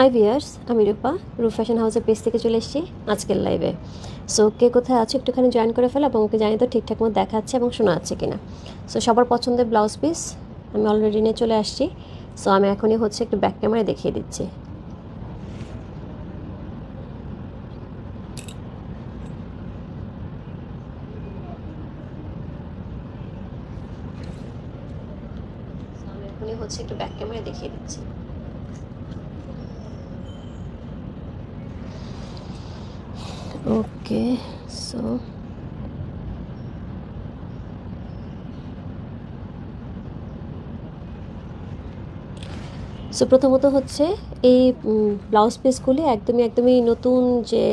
High viewers আমি রূপা রূপ fashion হাউসের পেজ থেকে চলে এসেছি আজকের লাইভে সো কে কোথায় আছে একটুখানি জয়েন করে ফেলো এবং ওকে জানি তো ঠিকঠাক মতো দেখাচ্ছে এবং শোনা যাচ্ছে কিনা। সো সবার পছন্দের ব্লাউজ পিস আমি অলরেডি নিয়ে চলে আসছি। সো আমি এখনই হচ্ছে একটু ব্যাক ক্যামেরায় দেখিয়ে দিচ্ছি। হচ্ছে একটু ব্যাক ক্যামেরায় দেখিয়ে দিচ্ছি। ওকে সো সো প্রথমত হচ্ছে এই ব্লাউজ পিসগুলি একদমই একদমই নতুন যে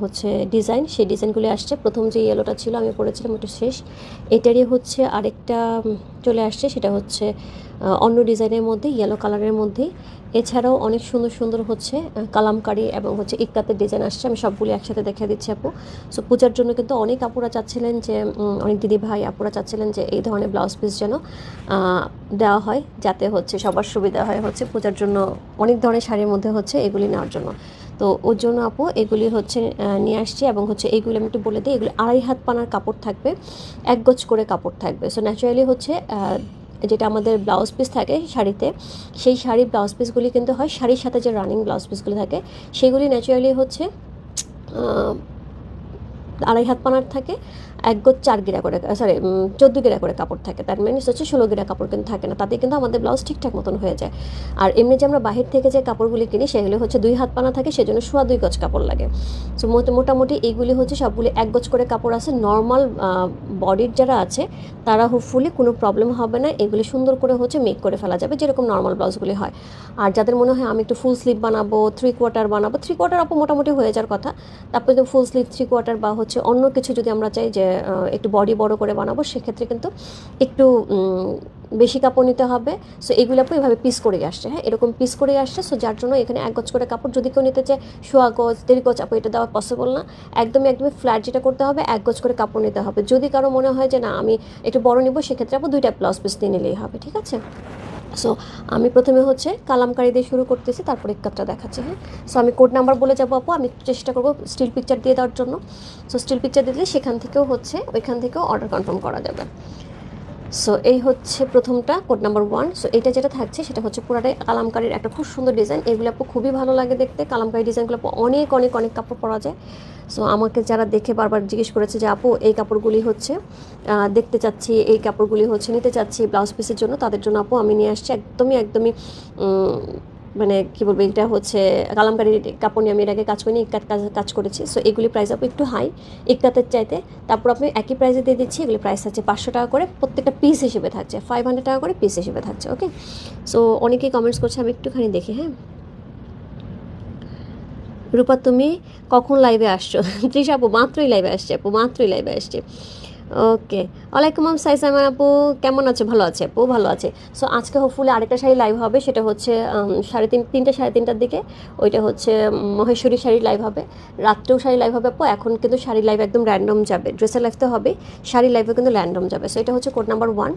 হচ্ছে ডিজাইন সেই ডিজাইনগুলি আসছে। প্রথম যে ইয়েলোটা ছিল, আমি পরেছিলাম, ওটা শেষ। এটারই হচ্ছে আরেকটা চলে আসছে, সেটা হচ্ছে অন্য ডিজাইনের মধ্যে ইয়েলো কালারের মধ্যেই এছাড়াও অনেক সুন্দর সুন্দর হচ্ছে কালামকারি এবং হচ্ছে ইক্কাতের ডিজাইন আসছে। আমি সবগুলি একসাথে দেখে দিচ্ছি আপু। সো পূজার জন্য কিন্তু অনেক আপুরা চাচ্ছিলেন যে অনেক দিদি ভাই আপুরা চাচ্ছিলেন যে, এই ধরনের ব্লাউজ পিস যেন দেওয়া হয়, যাতে হচ্ছে সবার সুবিধা হয় হচ্ছে পূজার জন্য অনেক ধরনের শাড়ির মধ্যে হচ্ছে এগুলি নেওয়ার জন্য। তো, ওর জন্য আপু এগুলি হচ্ছে নিয়ে আসছি এবং হচ্ছে এইগুলি আমি একটু বলে দিই। এগুলি আড়াই হাত পানার কাপড় থাকবে, এক গজ করে কাপড় থাকবে। সো ন্যাচারালি হচ্ছে যেটা আমাদের ব্লাউজ পিস থাকে শাড়িতে, সেই শাড়ি ব্লাউজ পিসগুলি কিন্তু হয় শাড়ির সাথে যে রানিং ব্লাউজ পিসগুলি থাকে, সেগুলি ন্যাচারালি হচ্ছে আড়াই হাত পানার থাকে, এক গোজ চার গিরা করে সরি চোদ্দ গিরা করে কাপড় থাকে। তার মানে হচ্ছে ষোলো গিরা কাপড় কিন্তু থাকে না। তাতে কিন্তু আমাদের ব্লাউজ ঠিকঠাক মতন হয়ে যায়। আর এমনি যে আমরা বাহির থেকে যে কাপড়গুলি কিনি, সেগুলি হচ্ছে দুই হাত পানা থাকে, সেজন্য সোয়া দুই গজ কাপড় লাগে। সো মোটামুটি এইগুলি হচ্ছে সবগুলি এক গজ করে কাপড় আছে। নর্মাল বডির যারা আছে, তারা হোপফুলি কোনো প্রবলেম হবে না। এগুলি সুন্দর করে হচ্ছে মেক করে ফেলা যাবে, যেরকম নর্মাল ব্লাউজগুলি হয়। আর যাদের মনে হয় আমি একটু ফুল স্লিভ বানাবো থ্রি কোয়ার্টার বানাবো থ্রি কোয়ার্টার আপু মোটামুটি হয়ে যাওয়ার কথা। তারপরে ফুল স্লিভ থ্রি কোয়ার্টার বা হচ্ছে অন্য কিছু যদি আমরা চাই যে একটু বডি বড় করে বানাবো, সেক্ষেত্রে কিন্তু একটু বেশি কাপড় নিতে হবে। সো এগুলো আপু এভাবে পিস করে আসছে হ্যাঁ? এরকম পিস করে আসছে। সো যার জন্য এখানে এক গজ করে কাপড় যদি কেউ নিতে চায়, সোয়া গজ, দেড় গজ, আপু, এটা দেওয়া পসিবল না। একদমই একদমই ফ্ল্যাট যেটা করতে হবে, এক গজ করে কাপড় নিতে হবে। যদি কারও মনে হয় যে, না, আমি একটু বড় নিব, সেক্ষেত্রে আপু দুইটা ব্লাউজ পিস নিয়ে নিলেই হবে, ঠিক আছে? সো আমি প্রথমে হচ্ছে কালামকারি দিয়ে শুরু করতেছি, তারপর ইকাতটা দেখাচ্ছি হ্যাঁ? সো আমি কোড নাম্বার বলে যাব আপু, আমি চেষ্টা করব স্টিল পিকচার দিয়ে দেওয়ার জন্য। সো স্টিল পিকচার দিলে সেখান থেকেও হচ্ছে, ওইখান থেকেও অর্ডার কনফার্ম করা যাবে। সো এই হচ্ছে প্রথমটা কোড নাম্বার ওয়ান সো এইটা যেটা থাকছে, সেটা হচ্ছে পুরাটাই কালামকারির একটা খুব সুন্দর ডিজাইন এগুলো আপু খুবই ভালো লাগে দেখতে। কালামকারি ডিজাইনগুলো অনেক অনেক অনেক কাপড় পরা যায়। সো আমাকে যারা দেখে বারবার জিজ্ঞেস করেছে যে, আপু, এই কাপড়গুলি হচ্ছে দেখতে চাচ্ছি, এই কাপড়গুলি হচ্ছে, নিতে চাচ্ছি ব্লাউজ পিসের জন্য, তাদের জন্য আপু আমি নিয়ে আসছি। একদমই একদমই মানে কি বলব, এটা হচ্ছে কালামকারি কাপড় নিয়ে আমি এর আগে কাজ করিনি ইক্কাত কাজ করেছি। সো এগুলি প্রাইস আপু একটু হাই ইক্কাতের চাইতে। তারপর আপনি একই প্রাইসে দিয়ে দিচ্ছি, এগুলি প্রাইস আছে পাঁচশো টাকা করে, প্রত্যেকটা পিস হিসেবে থাকছে ফাইভ হান্ড্রেড টাকা করে পিস হিসেবে থাকছে ওকে সো অনেকেই কমেন্টস করছে, আমি একটুখানি দেখি হ্যাঁ? রূপা, তুমি কখন লাইভে আসছো? তৃষা আপু, মাত্রই লাইভে আসছে আপু, মাত্রই লাইভে আসছে। ওকে ওয়ালাইকুম আসসালাম সাই সাইমান আপু। কেমন আছে? ভালো আছে? আপু ভালো আছে। সো আজকে হোপফুলি আরেকটা শাড়ি লাইভ হবে। সেটা হচ্ছে সাড়ে তিন, তিনটে সাড়ে তিনটার দিকে। ওইটা হচ্ছে মহেশ্বরী শাড়ি লাইভ হবে। রাত্রেও শাড়ি লাইভ হবে আপু। এখন কিন্তু শাড়ি লাইভ একদম র্যান্ডম যাবে। ড্রেসের লাইভ তো হবে শাড়ি লাইভে কিন্তু র্যান্ডম যাবে। সো এটা হচ্ছে কোড নাম্বার ওয়ান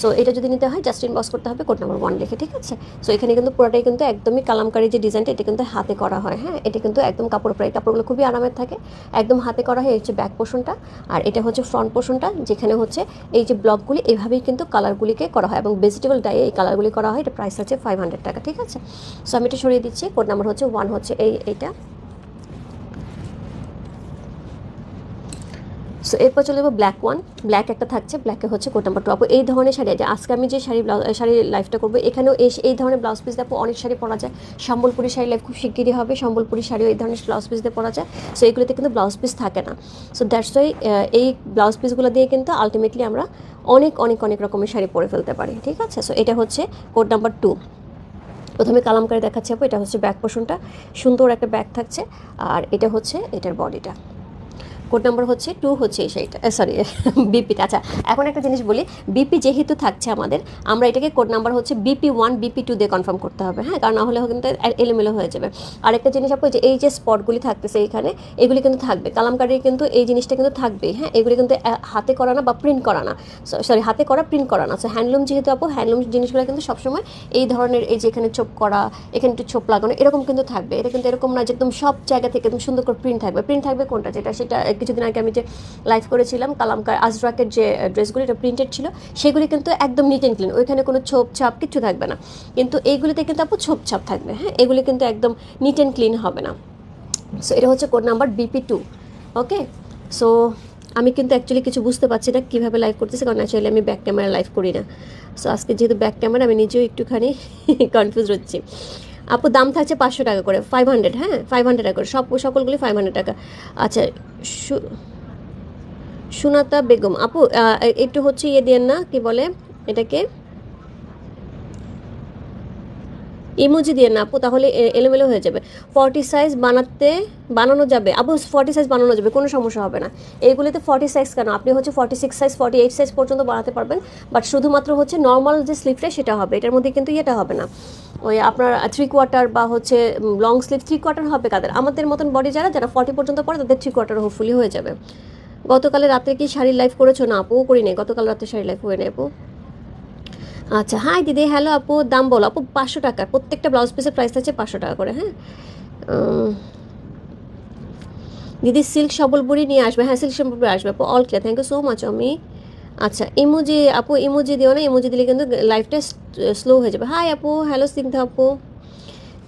সো এটা যদি নিতে হয় জাস্ট ইনবক্স করতে হবে কোড নাম্বার ওয়ান লিখে, ঠিক আছে? সো এখানে কিন্তু পুরোটাই কিন্তু একদমই কালামকারি যে ডিজাইনটা এটা কিন্তু হাতে করা হয়। হ্যাঁ? এটা কিন্তু একদম কাপড় প্রায় কাপড়গুলো খুবই আরামের থাকে। একদম হাতে করা হয়, এই হচ্ছে ব্যাক পোর্শনটা আর এটা হচ্ছে ফ্রন্ট পোর্শনটা যেখানে হচ্ছে এই যে ব্লকগুলি, এভাবেই কিন্তু কালারগুলিকে করা হয় এবং ভেজিটেবল ডাইয়ে এই কালারগুলি করা হয়। এটা প্রাইস হচ্ছে ফাইভ হান্ড্রেড টাকা, ঠিক আছে? সো আমি এটা সরিয়ে দিচ্ছি। কোড নাম্বার হচ্ছে ওয়ান হচ্ছে এই, এইটা। সো এরপর চলে যাব ব্ল্যাক ওয়ান ব্ল্যাক একটা থাকছে ব্ল্যাকে হচ্ছে কোট নাম্বার টু আপু, এই ধরনের শাড়ি আছে আজকে আমি যে শাড়ি ব্লাউজ শাড়ির লাইফটা করব, এখানেও এই এই ধরনের ব্লাউজ পিস আপু অনেক শাড়ি পরা যায়। সম্বলপুরি শাড়ি লাইফ খুব শিগগিরই হবে, সম্বলপুরি শাড়িও এই ধরনের ব্লাউজ পিস দিয়ে পরা যায়। সো এগুলোতে কিন্তু ব্লাউজ পিস থাকে না। সো দ্যাটস ওয়াই এই ব্লাউজ পিসগুলো দিয়ে কিন্তু আলটিমেটলি আমরা অনেক অনেক অনেক রকমের শাড়ি পরে ফেলতে পারি, ঠিক আছে? সো এটা হচ্ছে কোড নাম্বার টু প্রথমে কালামকারি দেখাচ্ছি আপু, এটা হচ্ছে ব্যাক পোর্শনটা সুন্দর একটা ব্যাগ থাকছে, আর এটা হচ্ছে এটার বডিটা কোড নাম্বার হচ্ছে টু হচ্ছে সেইটা সরি বিপিটা আচ্ছা এখন একটা জিনিস বলি বিপি যেহেতু থাকছে আমাদের, আমরা এটাকে কোড নাম্বার হচ্ছে বিপি ওয়ান বিপি টু দিয়ে কনফার্ম করতে হবে হ্যাঁ? কারণ না হলে কিন্তু এলোমেলো হয়ে যাবে। আরেকটা জিনিস আপু যে, এই যে স্পটগুলি থাকতেছে এখানে, এগুলি কিন্তু থাকবে। কালামকারির কিন্তু এই জিনিসটা কিন্তু থাকবে হ্যাঁ? এগুলি কিন্তু হাতে করা না বা প্রিন্ট করা না সরি হাতে করা প্রিন্ট করা না সো হ্যান্ডলুম যেহেতু আপু হ্যান্ডলুম জিনিসগুলো কিন্তু সবসময় এই ধরনের, এই যে এখানে ছোপ করা, এখানে একটু ছোপ লাগানো, এরকম কিন্তু থাকবে। এটা কিন্তু এরকম না যে একদম সব জায়গা থেকে একদম সুন্দর করে প্রিন্ট থাকবে। প্রিন্ট থাকবে কোনটা? যেটা, সেটা কিছুদিন আগে আমি যে লাইভ করেছিলাম কালামকার আজরাকের যে ড্রেসগুলি এটা প্রিন্টেড ছিল, সেগুলি কিন্তু একদম নিট অ্যান্ড ক্লিন ওইখানে কোনো ছোপ ছাপ কিচ্ছু থাকবে না। কিন্তু এইগুলিতে কিন্তু আপু ছোপ ছাপ থাকবে হ্যাঁ? এগুলি কিন্তু একদম নিট অ্যান্ড ক্লিন হবে না। সো এটা হচ্ছে code number BP two okay so আমি কিন্তু অ্যাকচুয়ালি কিছু বুঝতে পারছি না কীভাবে লাইভ করতেছি, কারণ ন্যাচারালি আমি ব্যাক ক্যামেরা লাইভ করি না। সো আজকে যেহেতু ব্যাক ক্যামেরা আমি নিজেও একটুখানি কনফিউজ হচ্ছি। আপু, দাম থাকছে পাঁচশো টাকা করে ফাইভ হান্ড্রেড হ্যাঁ? ফাইভ হান্ড্রেড টাকা করে, সব সকলগুলি ফাইভ হান্ড্রেড টাকা। আচ্ছা সুনাতা বেগম, আপু একটু হচ্ছে ইয়ে দিয়েন না, কি বলে এটাকে? ইমোজি দিয়ে না, আপু, তাহলে এলোমেলো হয়ে যাবে। ফর্টি সাইজ বানাতে, বানানো যাবে। আপু ফর্টি সাইজ বানানো যাবে, কোনো সমস্যা হবে না। এইগুলিতে ফর্টি সাইজ কেন? আপনি হচ্ছে forty six size forty eight size পর্যন্ত বানাতে পারবেন। বাট শুধুমাত্র হচ্ছে নর্মাল যে স্লিপটা সেটা হবে। এটার মধ্যে কিন্তু ইয়েটা হবে না। ওই আপনার থ্রি কোয়ার্টার বা হচ্ছে লং স্লিপ থ্রি কোয়ার্টার হবে কাদের? আমাদের মতন বডি যারা যারা ফর্টি পর্যন্ত পড়ে, তাদের থ্রি কোয়ার্টার হোপফুলি হয়ে যাবে। গতকালে রাতে কি শাড়ির লাইফ করেছ না আপুও করি নাই গতকাল রাতে শাড়ির লাইফ হয়ে আপু। আচ্ছা হাই দিদি হ্যালো আপু, দাম বলো। আপু, পাঁচশো টাকা প্রত্যেকটা ব্লাউজ পিসের প্রাইস আছে পাঁচশো টাকা করে হ্যাঁ? দিদি সিল্ক সম্বলপুরি নিয়ে আসবে হ্যাঁ সিল্ক সম্বলপুরি আসবে আপু all clear thank you so much আমি। আচ্ছা ইমোজি আপু ইমোজি দিও না ইমোজি দিলে কিন্তু লাইফটা স্লো হয়ে যাবে। হাই আপু হ্যালো স্নিগ্ধা আপু।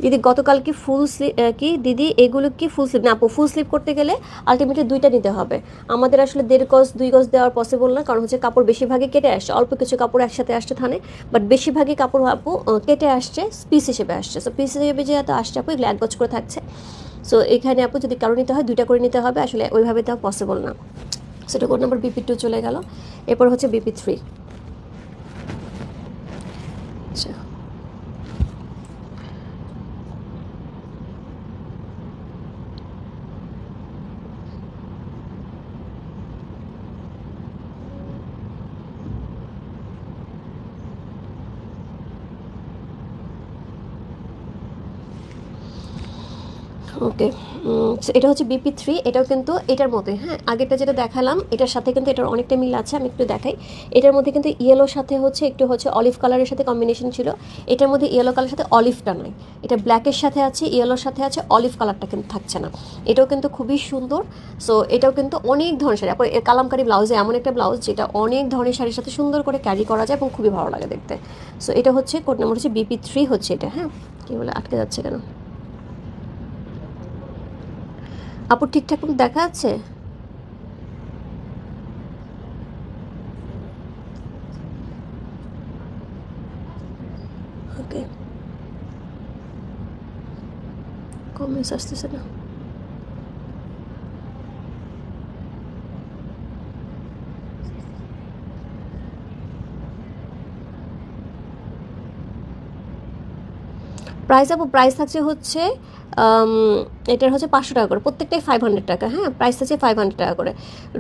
দিদি গতকাল কি ফুল স্লিপ কি, দিদি, এগুলো কি ফুল স্লিপ না, আপু ফুল স্লিপ করতে গেলে আলটিমেটলি দুইটা নিতে হবে। আমাদের আসলে দেড় গজ, দুই গজ দেওয়ার পসিবল না, কারণ হচ্ছে কাপড় বেশিরভাগই কেটে আসছে, অল্প কিছু কাপড় একসাথে আসছে থানে বাট বেশিরভাগই কাপড়, আপু কেটে আসছে পিস হিসেবে আসছে। সো পিস হিসেবে যে যেহেতু আসছে আপু, এগুলো এক গজ করে থাকছে। সো এখানে আপু, যদি কারও নিতে হয়, দুইটা করে নিতে হবে, আসলে ওইভাবে দেওয়া পসিবল না। সেটা কোড নম্বর বিপি টু চলে গেল। এরপর হচ্ছে বিপি থ্রি আচ্ছা ওকে এটা হচ্ছে বিপি থ্রি এটাও কিন্তু এটার মতোই হ্যাঁ? আগেরটা যেটা দেখালাম, এটার সাথে কিন্তু এটার অনেকটা মিল আছে, আমি একটু দেখাই। এটার মধ্যে কিন্তু ইয়েলোর সাথে হচ্ছে, একটু হচ্ছে অলিভ কালারের সাথে কম্বিনেশন ছিল। এটার মধ্যে ইয়েলো কালারের সাথে অলিভটা নয়। এটা ব্ল্যাকের সাথে আছে ইয়েলোর সাথে আছে অলিভ কালারটা কিন্তু থাকছে না। এটাও কিন্তু খুবই সুন্দর। সো এটাও কিন্তু অনেক ধরনের শাড়ি। আপনার কালামকারি ব্লাউজে এমন একটা ব্লাউজ যেটা অনেক ধরনের শাড়ির সাথে সুন্দর করে ক্যারি করা যায় এবং খুবই ভালো লাগে দেখতে। সো এটা হচ্ছে কোড নাম্বার হচ্ছে বিপি থ্রি হচ্ছে এটা হ্যাঁ? কী বলে, আটকে যাচ্ছে কেন? আপু ঠিকঠাক মতো দেখা আছে? ওকে কমেন্টস আসতেছে না। প্রাইস আপু প্রাইস থাকছে হচ্ছে এটার হচ্ছে পাঁচশো টাকা করে, প্রত্যেকটাই ফাইভ হান্ড্রেড টাকা হ্যাঁ? প্রাইস থাকছে ফাইভ হান্ড্রেড টাকা করে।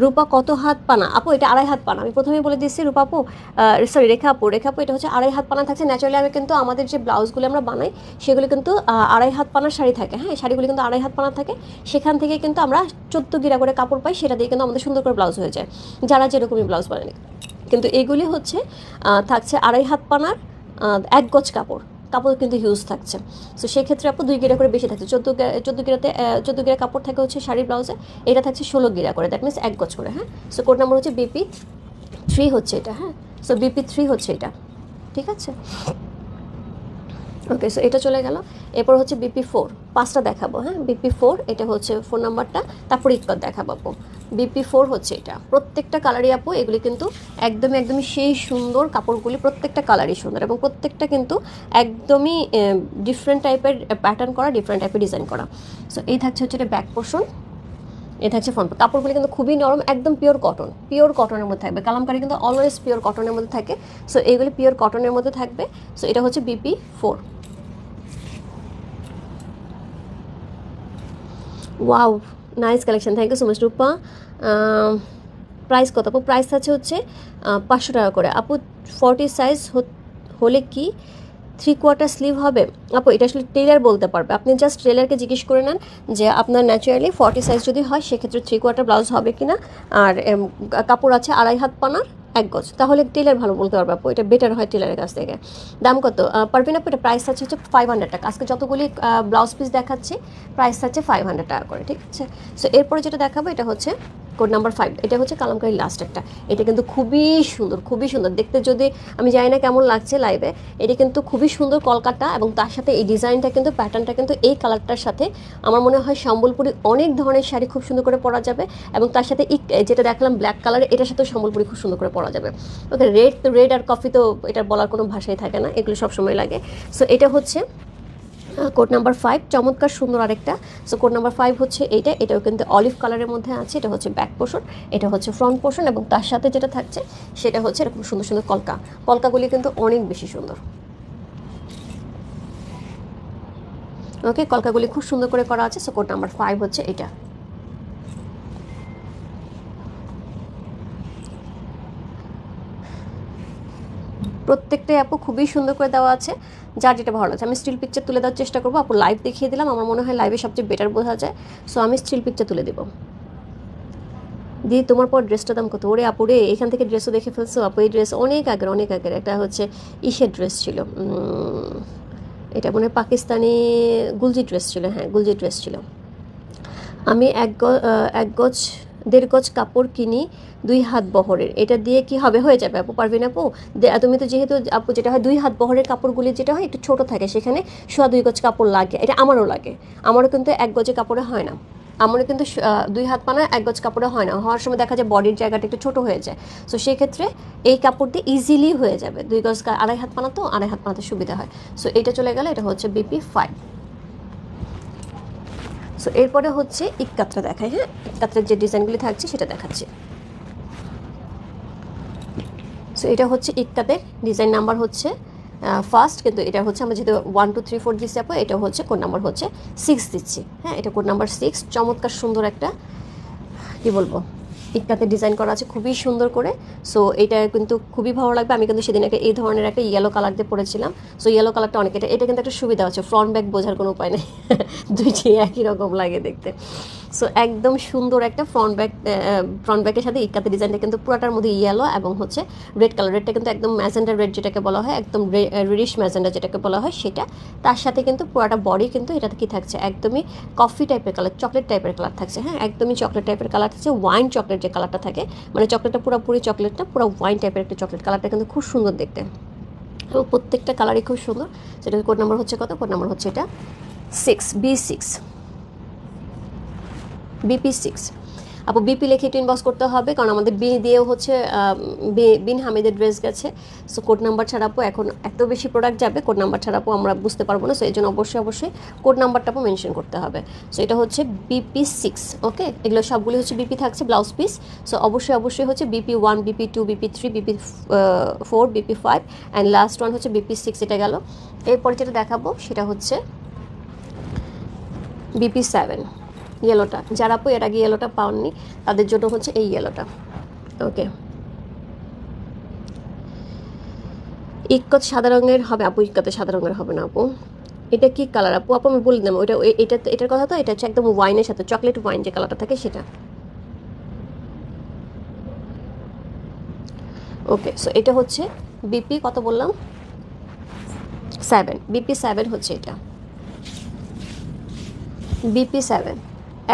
রূপা, কত হাত পানা? আপু, এটা আড়াই হাত পানা। আমি প্রথমেই বলে দিচ্ছি, রূপা আপু সরি রেখা আপু রেখা আপু, এটা হচ্ছে আড়াই হাত পানা থাকছে। ন্যাচারালি আমি কিন্তু আমাদের যে ব্লাউজগুলো আমরা বানাই, সেগুলো কিন্তু আড়াই হাত পানার শাড়ি থাকে হ্যাঁ? শাড়িগুলো কিন্তু আড়াই হাত পানা থাকে। সেখান থেকে কিন্তু আমরা চোদ্দ গিরা করে কাপড় পাই, সেটা দিয়ে কিন্তু আমাদের সুন্দর করে ব্লাউজ হয়ে যায়। যারা যেরকমই ব্লাউজ বানায়। কিন্তু এগুলি হচ্ছে থাকছে আড়াই হাত পানার এক গজ কাপড়। কাপড় কিন্তু হিউজ থাকছে। সো সেক্ষেত্রে আপু দুই গিরা করে বেশি থাকছে। চোদ্দ চোদ্দ গিরাতে চোদ্দ গিরা কাপড় থাকে হচ্ছে শাড়ির ব্লাউজে এটা থাকছে ষোলো গিরা করে। দ্যাট মিনস এক গজ করে হ্যাঁ? সো কোড নাম্বার হচ্ছে বিপি থ্রি হচ্ছে এটা হ্যাঁ? সো বিপি থ্রি হচ্ছে এটা। ঠিক আছে? ওকে সো এটা চলে গেল। এরপর হচ্ছে বিপি ফোর পাঁচটা দেখাবো হ্যাঁ? বিপি ফোর এটা হচ্ছে ফোন নাম্বারটা তারপর ইকর দেখাবো আপু। বিপি ফোর হচ্ছে এটা। প্রত্যেকটা কালারই আপু, এগুলি কিন্তু একদমই একদমই সেই সুন্দর কাপড়গুলি প্রত্যেকটা কালারই সুন্দর এবং প্রত্যেকটা কিন্তু একদমই ডিফারেন্ট টাইপের প্যাটার্ন করা ডিফারেন্ট টাইপের ডিজাইন করা। সো এই থাকছে হচ্ছে এটা ব্যাক পোর্শন এ থাকছে ফ্রন্ট কাপড়গুলি কিন্তু খুবই নরম, একদম পিওর কটন পিওর কটনের মধ্যে থাকবে। কালামকারি কিন্তু অলওয়েজ পিওর কটনের মধ্যে থাকে। সো এইগুলি পিওর কটনের মধ্যে থাকবে। সো এটা হচ্ছে BP four wow nice collection thank you so much Rupa price কত? আপু প্রাইস আছে হচ্ছে পাঁচশো টাকা করে। আপু ফর্টি সাইজ হলে কি থ্রি কোয়ার্টার স্লিভ হবে? আপু, এটা আসলে টেলার বলতে পারবে। আপনি জাস্ট টেলারকে জিজ্ঞেস করে নেন যে আপনার ন্যাচারালি ফর্টি সাইজ যদি হয়, সেক্ষেত্রে থ্রি কোয়ার্টার ব্লাউজ হবে কি না আর কাপড় আছে আড়াই হাত পানার। এক গজ। তাহলে টেলার ভালো বলতে পারবে আপু, এটা বেটার হয় টেলারের কাছ থেকে। দাম কত? পারবেন আপু, এটা প্রাইস আছে হচ্ছে ফাইভ হান্ড্রেড টাকা। আজকে যতগুলি ব্লাউজ পিস দেখাচ্ছি প্রাইস আছে ফাইভ হান্ড্রেড টাকা করে, ঠিক আছে? সো এরপরে যেটা দেখাবো, এটা হচ্ছে কোড নাম্বার ফাইভ এটা হচ্ছে কালামকারি লাস্ট একটা। এটা কিন্তু খুবই সুন্দর খুবই সুন্দর। দেখতে যদি, আমি জানি না কেমন লাগছে লাইভে এটা কিন্তু খুবই সুন্দর কলকাতা এবং তার সাথে এই ডিজাইনটা কিন্তু প্যাটার্নটা কিন্তু এই কালারটার সাথে আমার মনে হয় সম্বলপুরি অনেক ধরনের শাড়ি খুব সুন্দর করে পরা যাবে এবং তার সাথে যেটা দেখলাম ব্ল্যাক কালার এটার সাথে সম্বলপুরি খুব সুন্দর করে পরা যাবে। ওকে রেড তো রেড আর কফি তো এটার বলার কোনো ভাষাই থাকে না, এগুলো সবসময় লাগে। সো এটা হচ্ছে কোড নাম্বার ফাইভ চমৎকার, সুন্দর আরেকটা। সো কোড নাম্বার ফাইভ হচ্ছে এইটা, এটাও কিন্তু অলিভ কালারের মধ্যে আছে, এটা হচ্ছে ব্যাক পোর্শন এটা হচ্ছে ফ্রন্ট পোর্শন এবং তার সাথে যেটা থাকছে, সেটা হচ্ছে এরকম সুন্দর সুন্দর কলকা। কলকাগুলি কিন্তু অনেক বেশি সুন্দর। ওকে কলকাগুলি খুব সুন্দর করে করা আছে সো কোড নাম্বার ফাইভ হচ্ছে এটা প্রত্যেকটাই আপু খুবই সুন্দর করে দেওয়া আছে। যার যেটা ভালো লাগছে। আমি স্টিল পিকচার তুলে দেওয়ার চেষ্টা করব। আপু লাইভ দেখিয়ে দিলাম। আমার মনে হয় লাইভে সবচেয়ে বেটার বোঝা যায়। সো আমি স্টিল পিকচার তুলে দেবো। দি তোমার পর ড্রেসটার দাম কত? ওরে আপু রে, এখান থেকে ড্রেসও দেখে ফেলছো আপু। এই ড্রেস অনেক আগের অনেক আগের। একটা হচ্ছে ইসের ড্রেস ছিল। এটা মনে পাকিস্তানি গুলজি ড্রেস ছিল। হ্যাঁ গুলজি ড্রেস ছিল। আমি এক গজ দেড় গজ কাপড় কিনি দুই হাত বহরের। এটা দিয়ে কি হবে? হয়ে যাবে আপু, পারবেন আপু? তুমি তো যেহেতু আপু যেটা হয় দুই হাত বহরের কাপড়গুলি যেটা হয় একটু ছোট থাকে, সেখানে সোয়া দুই গজ কাপড় লাগে। এটা আমারও লাগে। আমারও কিন্তু এক গজে কাপড়ে হয় না। আমারও কিন্তু দুই হাত পানা এক গজ কাপড়ে হয় না। হওয়ার সময় দেখা যায় বডির জায়গাটা একটু ছোট হয়ে যায়। সো সেই ক্ষেত্রে এই কাপড় দিয়ে ইজিলি হয়ে যাবে। দুই গজ আড়াই হাত পানা তো, আড়াই হাত পানাতে সুবিধা হয়। সো এটা চলে গেলে, এটা হচ্ছে বিপি ফাইভ সো এরপরে হচ্ছে ইকাত্রা দেখায় হ্যাঁ? ইকাত্রার যে ডিজাইনগুলি থাকছে, সেটা দেখাচ্ছে। সো এটা হচ্ছে ইক্কাতের ডিজাইন নাম্বার হচ্ছে ফার্স্ট কিন্তু এটা হচ্ছে আমরা যেহেতু ওয়ান টু থ্রি ফোর দিচ্ছি আপু, এটা হচ্ছে কোড নাম্বার হচ্ছে সিক্স দিচ্ছি হ্যাঁ? এটা কোড নাম্বার সিক্স চমৎকার সুন্দর একটা, কি বলব? ইটকাতে ডিজাইন করা আছে, খুবই সুন্দর করে। সো এটা কিন্তু খুবই ভালো লাগবে। আমি কিন্তু সেদিন একটা, এই ধরনের একটা ইয়েলো কালার দিয়ে পরেছিলাম। সো ইয়েলো কালারটা অনেক, এটা এটা কিন্তু একটা সুবিধা আছে ফ্রন্ট ব্যাক বোঝার কোনো উপায় নেই। দুইটি একই রকম লাগে দেখতে। সো একদম সুন্দর একটা ফ্রন্ট ব্যাক ফ্রন্ট ব্যাকের সাথে ইটকাতে ডিজাইনটা কিন্তু পুরাটার মধ্যে ইয়েলো এবং হচ্ছে রেড কালার রেডটা কিন্তু একদম ম্যাজেন্ডা রেড যেটাকে বলা হয়, একদম রেডিশ ম্যাজেন্ডা যেটাকে বলা হয়, সেটা তার সাথে কিন্তু পুরাটা বডি কিন্তু এটাতে কি থাকছে? একদমই কফি টাইপের কালার চকলেট টাইপের কালার থাকছে। হ্যাঁ একদমই চকলেট টাইপের কালার থাকছে ওয়াইন চকলেট যে কালারটা থাকে মানে চকলেটটা পুরোপুরি চকলেটটা পুরো ওয়াইন টাইপের একটা চকলেট কালারটা কিন্তু খুব সুন্দর দেখতে। এবং প্রত্যেকটা কালারই খুব সুন্দর। সেটা কোড নাম্বার হচ্ছে কত? কোড নাম্বার হচ্ছে এটা six B six BP six আপু বিপি লিখে একটু ইনবক্স করতে হবে কারণ আমাদের বি দিয়েও হচ্ছে বিন হামিদের ড্রেস গেছে সো কোড নাম্বার ছাড়া আপু এখন এত বেশি প্রোডাক্ট যাবে কোড নাম্বার ছাড়া আপু আমরা বুঝতে পারব না সো এই জন্য অবশ্যই অবশ্যই কোড নাম্বারটা আপু মেনশন করতে হবে সো এটা হচ্ছে বিপি সিক্স ওকে এগুলো সবগুলি হচ্ছে বিপি থাকছে ব্লাউজ পিস সো অবশ্যই অবশ্যই হচ্ছে BP one BP two BP three BP four BP five and last one হচ্ছে বিপি সিক্স এটা গেল এরপরে যেটা দেখাবো সেটা হচ্ছে বিপি সেভেন ইয়েলোটা যারা আপু, এর আগে ইয়েলোটা পাওননি তাদের জন্য হচ্ছে এই ইয়েলোটা ওকে ইক্কত সাদা রঙের হবে, আপু, ইক্কতে সাদা রঙের হবে না, আপু। এটা কি কালার আপু? আপু, আমি বলে দিলাম, ওইটা এটা, এটার কথা তো, এটা হচ্ছে একদম ওয়াইনের সাথে চকলেট ওয়াইন যে কালারটা থাকে সেটা। ওকে সো এটা হচ্ছে বিপি কত বললাম? সেভেন বিপি সেভেন হচ্ছে এটা। বিপি সেভেন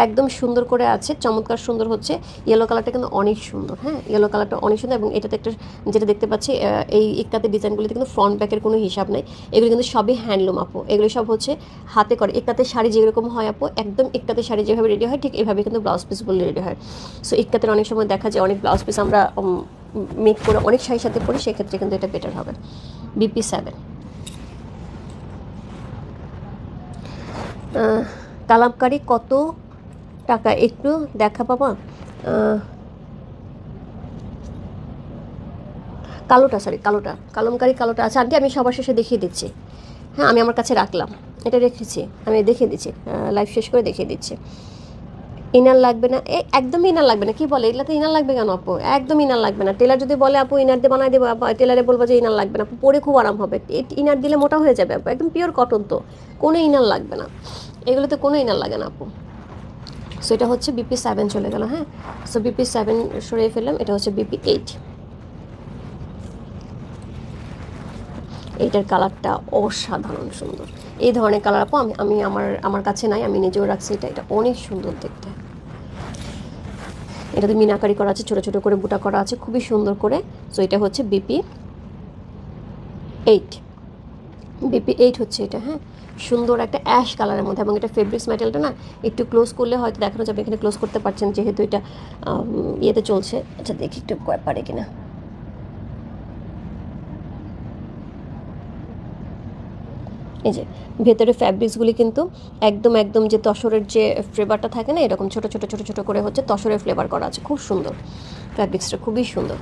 একদম সুন্দর করে আছে, চমৎকার সুন্দর হচ্ছে। ইয়েলো কালারটা কিন্তু অনেক সুন্দর হ্যাঁ? ইয়েলো কালারটা অনেক সুন্দর এবং এটাতে একটা যেটা দেখতে পাচ্ছি এই ইক্কাতে ডিজাইনগুলিতে কিন্তু ফ্রন্ট ব্যাকের কোনো হিসাব নেই। এগুলো কিন্তু সবই হ্যান্ডলুম আপু। এগুলো সব হচ্ছে হাতে করে। ইক্কাতে শাড়ি যেরকম হয়, আপু, একদম ইক্কাতে শাড়ি যেভাবে রেডি হয়, ঠিক এভাবে কিন্তু ব্লাউজ পিসগুলো রেডি হয়। সো ইক্কাতের অনেক সময় দেখা যায় অনেক ব্লাউজ পিস আমরা মেক করে অনেক শাড়ির সাথে পরি, সেক্ষেত্রে কিন্তু এটা বেটার হবে। বিপি সেভেন কালামকারি কত টাকা একটু দেখা পাবা কালোটা সরি কালোটা, কালমকারি কালোটা আচ্ছা আন্টি, আমি সবার শেষে দেখিয়ে দিচ্ছি। হ্যাঁ আমি আমার কাছে রাখলাম। এটা রেখেছি, আমি দেখিয়ে দিচ্ছি লাইভ শেষ করে দেখিয়ে দিচ্ছি। ইনার লাগবে না, এ, একদমই ইনার লাগবে না। কি বলে? এগুলোতে ইনার লাগবে কেন আপু? একদম ইনার লাগবে না। টেলার যদি বলে, আপু, ইনার দিয়ে বানাই দেবো টেলারে বলব যে ইনার লাগবে না। আপু, পরে খুব আরাম হবে। ইনার দিলে মোটা হয়ে যাবে আপু। একদম পিওর কটন তো। কোনো ইনার লাগবে না। এগুলোতে কোনো ইনার লাগে না আপু। সো এটা হচ্ছে বিপি সেভেন চলে গেল হ্যাঁ? সো বিপি সেভেন সরিয়ে ফেললাম, এটা হচ্ছে বিপি এইট এইটার কালারটা অসাধারণ সুন্দর। এই ধরনের কালার আপু, আমি আমি আমার আমার কাছে নাই, আমি নিজেও রাখছি, এটা এটা অনেক সুন্দর দেখতে। এটাতে মিনাকারি করা আছে, ছোটো ছোটো করে বুটা করা আছে, খুবই সুন্দর করে। সো এটা হচ্ছে বিপি এইট বিপি এইট হচ্ছে এটা হ্যাঁ? সুন্দর একটা অ্যাশ কালারের মধ্যে এবং এটা ফেব্রিক্স ম্যাটেরিয়ালটা না একটু ক্লোজ করলে হয়তো দেখানো যাবে, এখানে ক্লোজ করতে পারছেন যেহেতু এটা ইয়েতে চলছে। আচ্ছা দেখি একটু পারে কিনা। এই যে, ভেতরে ফ্যাব্রিক্সগুলি কিন্তু একদম একদম যে তসরের যে ফ্লেভারটা থাকে না, এরকম ছোট ছোট ছোট ছোট করে হচ্ছে তসরের ফ্লেভার করা আছে। খুব সুন্দর ফ্যাব্রিক্সটা খুবই সুন্দর।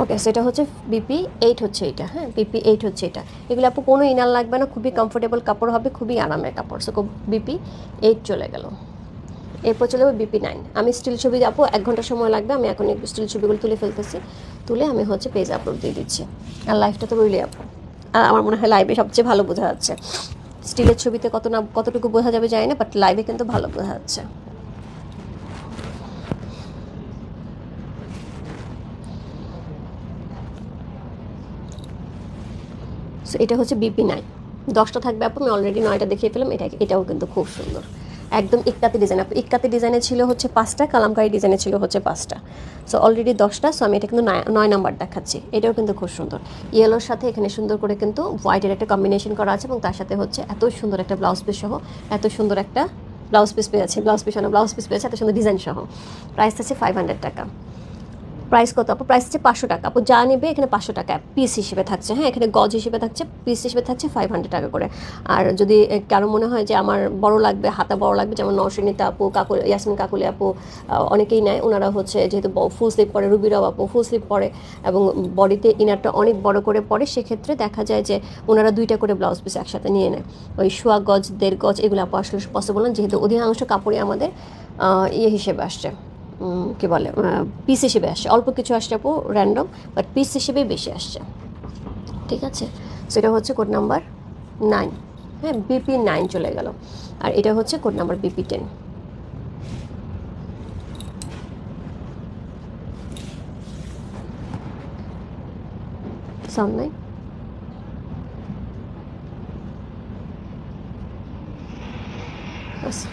ওকে সেটা হচ্ছে বিপি এইট হচ্ছে এটা হ্যাঁ? বিপি এইট হচ্ছে এটা। এগুলো আপু কোনো ইনার লাগবে না, খুবই কমফোর্টেবল কাপড় হবে, খুবই আরামের কাপড়। সো বিপি এইট চলে গেল। এরপর চলে যাব বিপি নাইন আমি স্টিল ছবি আপু, এক ঘণ্টা সময় লাগবে, আমি এখন স্টিল ছবিগুলো তুলে ফেলতেছি। তুলে আমি হচ্ছে পেজ আপলোড দিয়ে দিচ্ছি। আর লাইফটা তো রইলে আপু। আর আমার মনে হয় লাইভে সবচেয়ে ভালো বোঝা যাচ্ছে। স্টিলের ছবিতে কত না, কতটুকু বোঝা যাবে জানি না বাট লাইভে কিন্তু ভালো বোঝা যাচ্ছে। সো এটা হচ্ছে বিপি নাই দশটা থাকবে আপু, আমি অলরেডি নয়টা দেখিয়ে ফেলাম এটা, এটাও কিন্তু খুব সুন্দর। একদম ইক্কাতি ডিজাইন আপু। ইক্কাতি ডিজাইনে ছিল হচ্ছে পাঁচটা, কালামকারি ডিজাইনে ছিল হচ্ছে পাঁচটা। সো অলরেডি দশটা সো আমি এটা কিন্তু নয়- নয় নাম্বার দেখাচ্ছি। এটাও কিন্তু খুব সুন্দর। ইয়েলোর সাথে এখানে সুন্দর করে কিন্তু হোয়াইটের একটা কম্বিনেশন করা আছে এবং তার সাথে হচ্ছে এত সুন্দর একটা ব্লাউজ পিস সহ, এত সুন্দর একটা ব্লাউজ পিস পেয়েছে ব্লাউজ পিস না ব্লাউজ পিস পেয়েছে এত সুন্দর ডিজাইন সহ। প্রাইস আছে ফাইভ হান্ড্রেড টাকা। প্রাইস কত? আপু প্রাইস হচ্ছে পাঁচশো টাকা। আপু, যা নেবে এখানে পাঁচশো টাকা পিস হিসেবে থাকছে। হ্যাঁ এখানে গজ হিসেবে থাকছে পিস হিসেবে থাকছে ফাইভ হান্ড্রেড টাকা করে। আর যদি কারও মনে হয় যে আমার বড় লাগবে, হাতা বড় লাগবে, যেমন নরসিনীতা আপু, কাকুল, ইয়াসমিন কাকুলি আপু অনেকেই নেয়। ওনারা হচ্ছে যেহেতু ফুল স্লিপ পরে, রুবিরাও আপু ফুল স্লিপ পরে এবং বডিতে ইনারটা অনেক বড় করে পরে, সেক্ষেত্রে দেখা যায় যে ওনারা দুইটা করে ব্লাউজ পিস একসাথে নিয়ে নেয়। ওই সোয়া গজ, দেড় গজ, এগুলো আপু আসলে পসিবল না। যেহেতু অধিকাংশ কাপড়ই আমাদের ইয়ে হিসেবে আসছে। কি বলে পিস হিসেবে আসছে। অল্প কিছু আসছে আপু র্যান্ডম বাট পিস হিসেবেই বেশি আসছে। ঠিক আছে? সেটা হচ্ছে কোড নাম্বার নাইন হ্যাঁ বিপি নাইন চলে গেল। আর এটা হচ্ছে কোড নাম্বার বিপি টেন নাই আচ্ছা।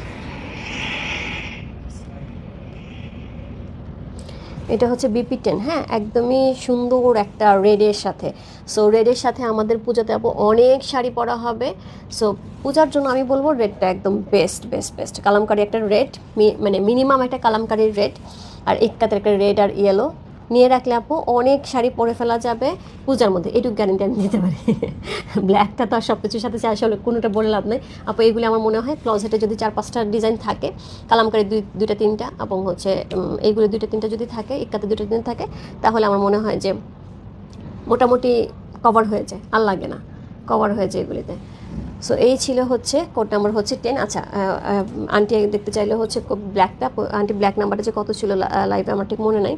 এটা হচ্ছে বিপি টেন হ্যাঁ? একদমই সুন্দর একটা রেডের সাথে। সো রেডের সাথে আমাদের পূজাতে আপু অনেক শাড়ি পরা হবে। সো পূজার জন্য আমি বলব রেডটা একদম বেস্ট বেস্ট বেস্ট কালামকারি একটা রেড মানে মিনিমাম একটা কালামকারির রেড আর একটাতে একটা রেড আর ইয়েলো নিয়ে রাখলে আপু অনেক শাড়ি পরে ফেলা যাবে। পূজার মধ্যে এইটুকু গ্যারেন্টি আমি দিতে পারি। ব্ল্যাকটা তো আর সব কিছুর সাথে চাই, আসলে কোনোটা বলে লাভ নেই। আপু, এগুলি আমার মনে হয় ক্লজেটে যদি চার পাঁচটা ডিজাইন থাকে, কালামকারি দুই, দুইটা তিনটা এবং হচ্ছে এইগুলো দুইটা তিনটা যদি থাকে একাতে দুইটা তিনটা থাকে, তাহলে আমার মনে হয় যে মোটামুটি কভার হয়ে যায়। আর লাগে না। কভার হয়ে যায় এগুলিতে। সো এই ছিল হচ্ছে কোড নাম্বার হচ্ছে টেন আচ্ছা আন্টি দেখতে চাইলে হচ্ছে ব্ল্যাকটা আন্টি ব্ল্যাক নাম্বারটা যে কত ছিল লাইভে আমার ঠিক মনে নাই।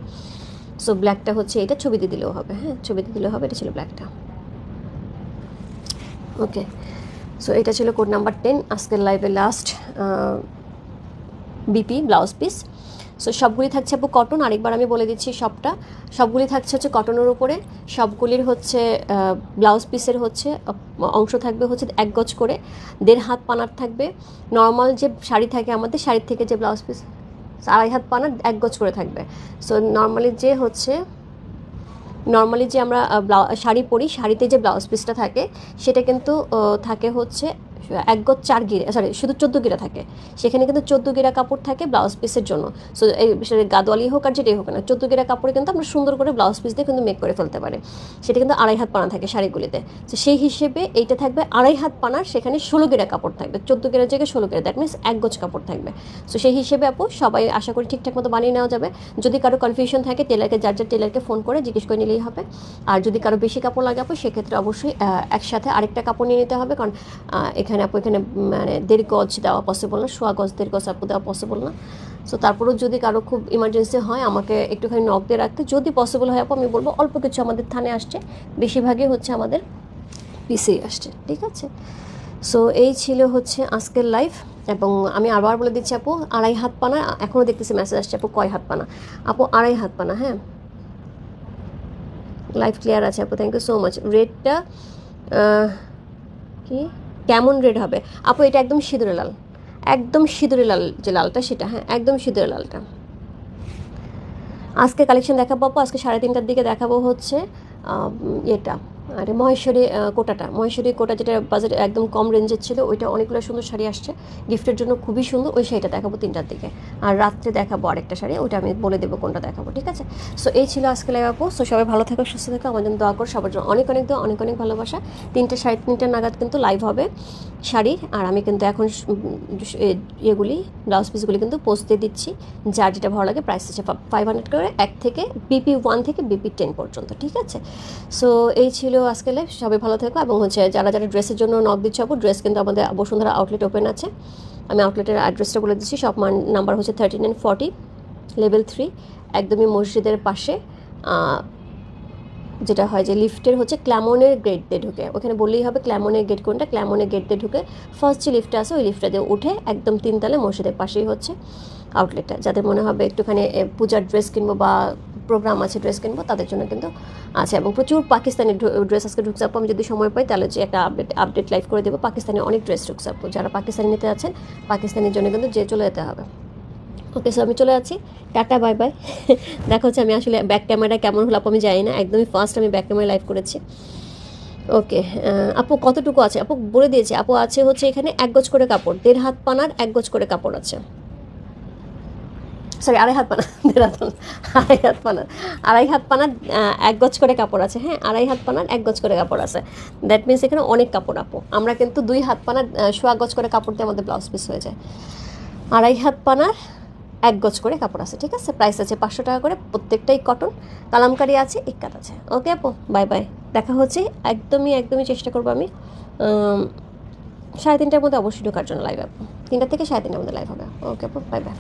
সো ব্ল্যাকটা হচ্ছে এটা ছবিতে দিলেও হবে হ্যাঁ? ছবিতে দিলেও হবে, এটা ছিল ব্ল্যাকটা ওকে সো এটা ছিল কোড নাম্বার টেন আজকের লাইভে last BP blouse piece so সবগুলি থাকছে আপু কটন আরেকবার আমি বলে দিচ্ছি সবটা। সবগুলি থাকছে হচ্ছে কটনের উপরে, সবগুলির হচ্ছে ব্লাউজ পিসের হচ্ছে অংশ থাকবে হচ্ছে এক গজ করে। দেড় হাত পানার থাকবে। নর্মাল যে শাড়ি থাকে আমাদের, শাড়ির থেকে যে ব্লাউজ পিস আড়াই হাত পানা এক গজ করে থাকবে। সো নর্মালি যে হচ্ছে নর্মালি যে আমরা শাড়ি পরি, শাড়িতে যে ব্লাউজ পিসটা থাকে, সেটা কিন্তু থাকে হচ্ছে এক গজ চার গিরে সরি শুধু চোদ্দ গিরা থাকে। সেখানে কিন্তু চোদ্দ গিরা কাপড় থাকে ব্লাউজ পিসের জন্য। সো এই সেটা গাদোয়ালি হোক আর যেটাই হোক না, চোদ্দ গিরা কাপড়ে কিন্তু আমরা সুন্দর করে ব্লাউজ পিস দিয়ে কিন্তু মেক করে ফেলতে পারে। সেটা কিন্তু আড়াই হাত পানা থাকে শাড়িগুলিতে। তো সেই হিসেবে এইটা থাকবে আড়াই হাত পানার, সেখানে ষোলো গিরা কাপড় থাকবে। চোদ্দ গিরার জায়গায় ষোলো গিরা দ্যাট মিনস এক গজ কাপড় থাকবে। সো সেই হিসেবে আপু, সবাই আশা করি ঠিকঠাক মতো বানিয়ে নেওয়া যাবে। যদি কারও কনফিউশন থাকে টেলারকে যার যার টেলারকে ফোন করে জিজ্ঞেস করে নিলেই হবে। আর যদি কারও বেশি কাপড় লাগে আপু, সেক্ষেত্রে অবশ্যই একসাথে আরেকটা কাপড় নিয়ে নিতে হবে। কারণ এখানে এখানে আপু এখানে মানে দেড় গজ দেওয়া পসিবল না, সোয়া গজ, দেড় গজ আপু দেওয়া পসিবল না। সো তারপরেও যদি কারও খুব ইমার্জেন্সি হয়, আমাকে একটুখানি নক দিয়ে রাখতে, যদি পসিবল হয়, আপু আমি বলব, অল্প কিছু আমাদের থানে আসছে, বেশিরভাগই হচ্ছে আমাদের পিসেই আসছে, ঠিক আছে? সো এই ছিল হচ্ছে আজকের লাইফ এবং আমি আবার বলে দিচ্ছি, আপু, আড়াই হাত পানা এখনও দেখতেছি মেসেজ আসছে, আপু, কয় হাত পানা? আপু, আড়াই হাত পানা হ্যাঁ? লাইফ ক্লিয়ার আছে, আপু থ্যাংক ইউ সো মাচ রেডটা কি? কেমন রেড হবে? আপু, এটা একদম সিঁদুরে লাল। একদম সিঁদুরে লাল যে লালটা সেটা হ্যাঁ একদম সিঁদুরে লালটা। আজকে কালেকশন দেখাবো আপু, আজকে সাড়ে তিনটার দিকে দেখাবো হচ্ছে এটা আরে মহেশ্বরী কোটাটা। মহেশ্বরী কোটা যেটা বাজেট একদম কম রেঞ্জের ছিল, ওইটা অনেকগুলো সুন্দর শাড়ি আসছে। গিফটের জন্য খুবই সুন্দর, ওই শাড়িটা দেখাবো তিনটার দিকে। আর রাত্রে দেখাবো আরেকটা শাড়ি, ওইটা আমি বলে দেবো কোনটা দেখাবো, ঠিক আছে? সো এই ছিল আজকে আপু সো সবাই ভালো থাকো, সুস্থ থাকো, আমার জন্য দোয়া করো, সবার জন্য অনেক অনেক দোয়া, অনেক অনেক ভালোবাসা। তিনটে সাড়ে তিনটে নাগাদ কিন্তু লাইভ হবে শাড়ির। আর আমি কিন্তু এখন ইয়েগুলি ব্লাউজ পিসগুলি কিন্তু পোস্ট দিচ্ছি। যার যেটা ভালো লাগে প্রাইস আছে ফাইভ হান্ড্রেড করে, এক থেকে বিপি ওয়ান থেকে বিপি টেন পর্যন্ত, ঠিক আছে? সো এই ছিল আজকে লাইভ সবাই ভালো থেকো এবং হচ্ছে যারা যারা ড্রেসের জন্য নক দিচ্ছে আপু ড্রেস কিন্তু আমাদের বসুন্ধরা আউটলেট ওপেন আছে। আমি আউটলেটের অ্যাড্রেসটা বলে দিচ্ছি শপ নাম্বার হচ্ছে thirty nine forty level three একদমই মসজিদের পাশে যেটা হয় যে লিফটের হচ্ছে ক্ল্যামনের গেট দিয়ে ঢুকে। ওখানে বললেই হবে ক্ল্যামনের গেট কোনটা? ক্ল্যামনের গেট দিয়ে ঢুকে। ফার্স্ট যে লিফটটা আছে, ওই লিফটটা দিয়ে উঠে একদম তিনতলা মসজিদের পাশেই হচ্ছে আউটলেটটা যাদের মনে হবে একটুখানি পূজার ড্রেস কিনবো বা প্রোগ্রাম আছে ড্রেস কিনবো, তাদের জন্য কিন্তু আছে। এবং প্রচুর পাকিস্তানি ড্রেস আজকে ঢুকছে। আমি যদি সময় পাই, তাহলে যে একটা আপডেট আপডেট লাইভ করে দেবো। পাকিস্তানি অনেক ড্রেস ঢুকছে আপু, যারা পাকিস্তানি নিতে আছেন পাকিস্তানের জন্য কিন্তু যে চলে যেতে হবে। ওকে সো আমি চলে যাচ্ছি। টাটা বাই বাই দেখা হচ্ছে, আমি আসলে ব্যাক ক্যামেরা কেমন হলো আপু, আমি জানি না। একদমই ফার্স্ট আমি ব্যাক ক্যামেরা লাইভ করেছি। ওকে আপু, কতটুকু আছে? আপু, বলে দিয়েছি। আপু, আছে হচ্ছে এখানে এক গজ করে কাপড়। দেড় হাত পানার এক গজ করে কাপড় আছে। সরি আড়াই হাত পানা হাত আড়াই হাত পানার আড়াই হাত পানার এক গজ করে কাপড় আছে হ্যাঁ? আড়াই হাত পানার এক গজ করে কাপড় আছে। দ্যাট মিনস এখানে অনেক কাপড় আপো। আমরা কিন্তু দুই হাত পানার সোয়া গজ করে কাপড় দিয়ে আমাদের ব্লাউজ পিস হয়ে যায়। আড়াই হাত পানার এক গজ করে কাপড় আছে, ঠিক আছে? প্রাইস আছে পাঁচশো টাকা করে, প্রত্যেকটাই কটন কালামকারি আছে ইক্কাত আছে। ওকে আপু? বাই বাই দেখা হচ্ছে, একদমই একদমই চেষ্টা করব আমি সাড়ে তিনটার মধ্যে অবশ্যই ঢোকার জন্য লাইভ আপু। তিনটা থেকে সাড়ে তিনটার মধ্যে লাইভ হবে। ওকে আপু? Bye bye